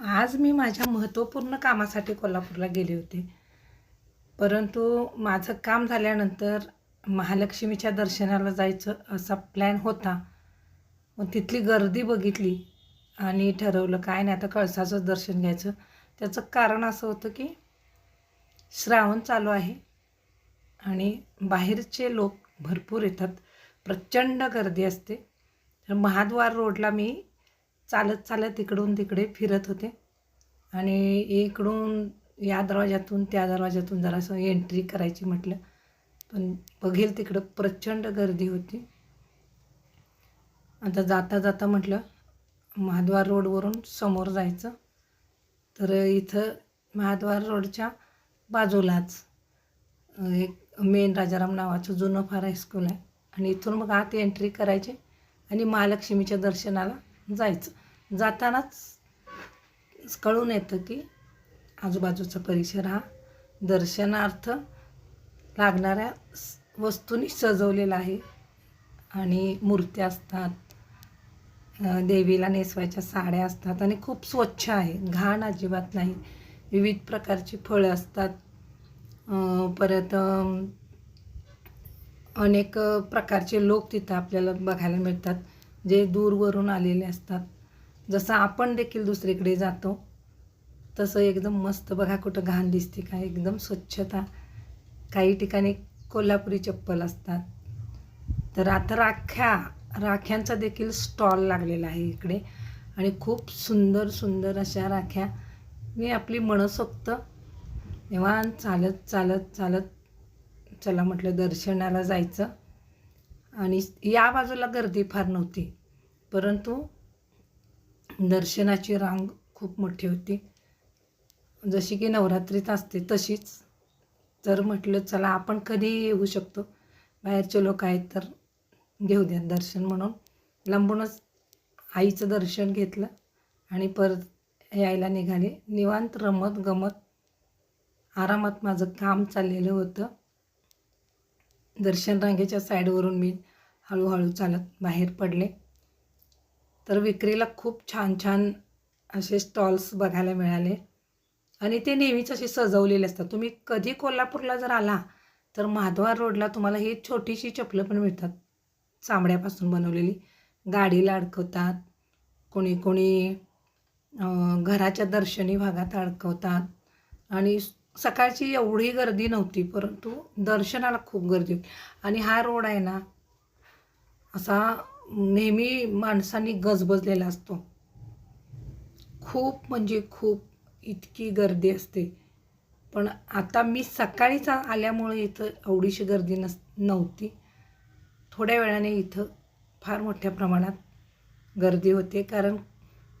आज मी माझ्या महत्त्वपूर्ण कामासाठी कोल्हापूरला गेले होते. परंतु माझं काम झाल्यानंतर महालक्ष्मीच्या दर्शनाला जायचं असा प्लॅन होता. मग तिथली गर्दी बघितली आणि ठरवलं काय नाही आता कळसाचं दर्शन घ्यायचं. त्याचं कारण असं होतं की श्रावण चालू आहे आणि बाहेरचे लोक भरपूर येतात. प्रचंड गर्दी असते. तर महाद्वार रोडला मी चालत चालत इकडून तिकडे फिरत होते. आणि इकडून या दरवाज्यातून त्या दरवाज्यातून जरासं एंट्री करायची म्हटलं. पण बघेल तिकडं प्रचंड गर्दी होती. आता जाता जाता म्हटलं महाद्वार रोडवरून समोर जायचं. तर इथं महाद्वार रोडच्या बाजूलाच एक मेन राजाराम नावाचं जुनं फार हायस्कूल आहे. आणि इथून मग आत एंट्री करायची आणि महालक्ष्मीच्या दर्शनाला जायचं. जातानाच कळून येतं की आजूबाजूचा परिसर हा दर्शनार्थ लागणाऱ्या स- वस्तूंनी सजवलेला आहे. आणि मूर्त्या असतात देवीला नेसवायच्या साड्या असतात आणि खूप स्वच्छ आहे. घाण अजिबात नाही. विविध प्रकारची फळं असतात. परत अनेक प्रकारचे लोक तिथं आपल्याला बघायला मिळतात. जे दूरवरून आलेले असतात. जसं आपण देखील दुसरीकडे जातो तसं एकदम मस्त बघा कुठं घाण दिसते का एकदम स्वच्छता. काही ठिकाणी कोल्हापुरी चप्पल असतात. तर आता राख्या राख्यांचा देखील स्टॉल लागलेला आहे इकडे. आणि खूप सुंदर सुंदर अशा राख्या. मी आपली मनसोक्त निवांत चालत चालत चालत चला म्हटलं दर्शनाला जायचं. आणि या बाजूला गर्दी फार नव्हती. परंतु दर्शनाची रांग खूप मोठी होती. जशी की नवरात्रीत असते तशीच. तर म्हटलं चला आपण कधी येऊ शकतो? बाहेरचे लोक आहेत तर घेऊ द्या दर्शन म्हणून. लांबूनच आईचं दर्शन घेतलं आणि परत यायला निघाले. निवांत रमत गमत आरामात माझं काम चाललेलं होतं. दर्शन रांगेच्या साईडवरून मी हळूहळू चालत बाहेर पडले. तर विक्रीला खूप छान छान असे स्टॉल्स बघायला मिळाले. आणि ते नेहमीच असे सजवलेले असतात. तुम्ही कधी कोल्हापूरला जर आला तर माधवार रोडला तुम्हाला ही छोटीशी चपलं पण मिळतात. चामड्यापासून बनवलेली. गाडीला अडकवतात. कोणी कोणी घराच्या दर्शनी भागात अडकवतात. आणि सकाळची एवढी गर्दी नव्हती परंतु दर्शनाला खूप गर्दी होती. आणि हा रोड आहे ना असा नेहमी माणसांनी गजबजलेला असतो. खूप म्हणजे खूप इतकी गर्दी असते. पण आता मी सकाळीच आल्यामुळे इथं एवढीशी गर्दी नस नव्हती. थोड्या वेळाने इथं फार मोठ्या प्रमाणात गर्दी होते. कारण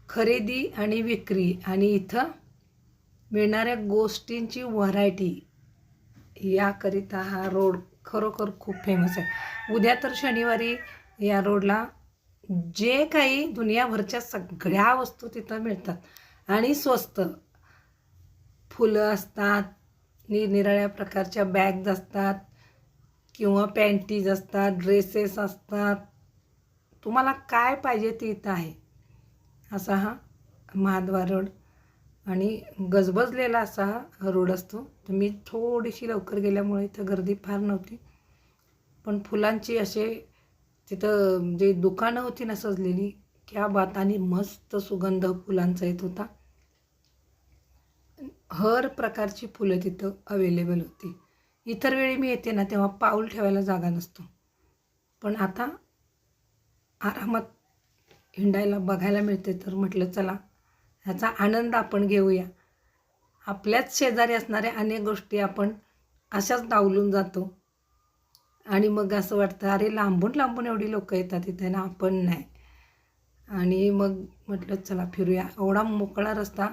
खरेदी आणि विक्री आणि इथं मिळणाऱ्या गोष्टींची व्हरायटी याकरिता हा रोड खरोखर खूप फेमस आहे. उद्या तर शनिवारी या रोडला जे काही दुनियाभरच्या सगळ्या वस्तू तिथं मिळतात. आणि स्वस्त. फुलं असतात निरनिराळ्या प्रकारच्या बॅग्ज असतात किंवा पॅन्टीज असतात ड्रेसेस असतात. तुम्हाला काय पाहिजे ते इथं आहे. असा हा महाद्वार रोड. आणि गजबजलेला असा हा रोड असतो. तर मी थोडीशी लवकर गेल्यामुळे इथं गर्दी फार नव्हती. पण फुलांची असे तिथं जे दुकानं होती ना सजलेली क्या बात आणि मस्त सुगंध फुलांचा येत होता. हर प्रकारची फुलं तिथं अवेलेबल होती. इतर वेळी मी येते ना तेव्हा पाऊल ठेवायला जागा नसतो. पण आता आरामात हिंडायला बघायला मिळते तर म्हटलं चला ह्याचा आनंद आपण घेऊया. आपल्याच शेजारी असणाऱ्या अनेक गोष्टी आपण अशाच डावलून जातो. आणि मग असं वाटतं अरे लांबून लांबून एवढी लोकं येतात इथे ना आपण नाही. आणि मग म्हटलं चला फिरूया. एवढा मोकळा रस्ता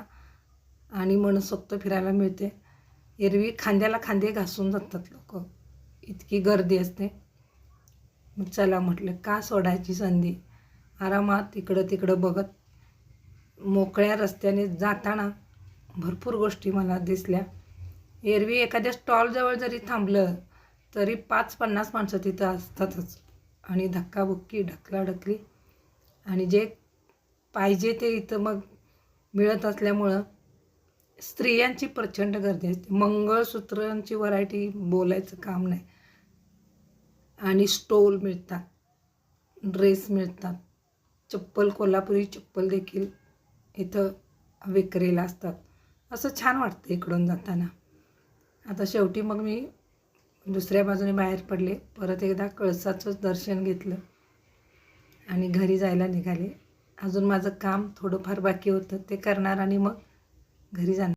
आणि मनसोक्त फिरायला मिळते. एरवी खांद्याला खांदे घासून जातात लोक. इतकी गर्दी असते. मग चला म्हटलं का सोडायची संधी? आरामात इकडं तिकडं बघत. मोकळ्या रस्त्याने जाताना भरपूर गोष्टी मला दिसल्या. एरवी एखाद्या स्टॉलजवळ जरी थांबलं तरी पाच पन्नास माणसं तिथं असतातच. आणि धक्काबुक्की ढकलाढकली. आणि जे पाहिजे ते इथं मग मिळत असल्यामुळं स्त्रियांची प्रचंड गर्दी असते मंगळसूत्रांची व्हरायटी बोलायचं काम नाही. आणि स्टोल मिळतात ड्रेस मिळतात. चप्पल कोल्हापुरी चप्पल देखील इथं विक्रीला असतात. असं छान वाटतं इकडून जाताना. आता शेवटी मग मी दुसऱ्या बाजूने बाहेर पडले. परत एकदा कळसाचंच दर्शन घेतलं. आणि घरी जायला निघाले. अजून माझं काम थोडंफार बाकी होतं. ते करणार आणि मग घरी जाणार.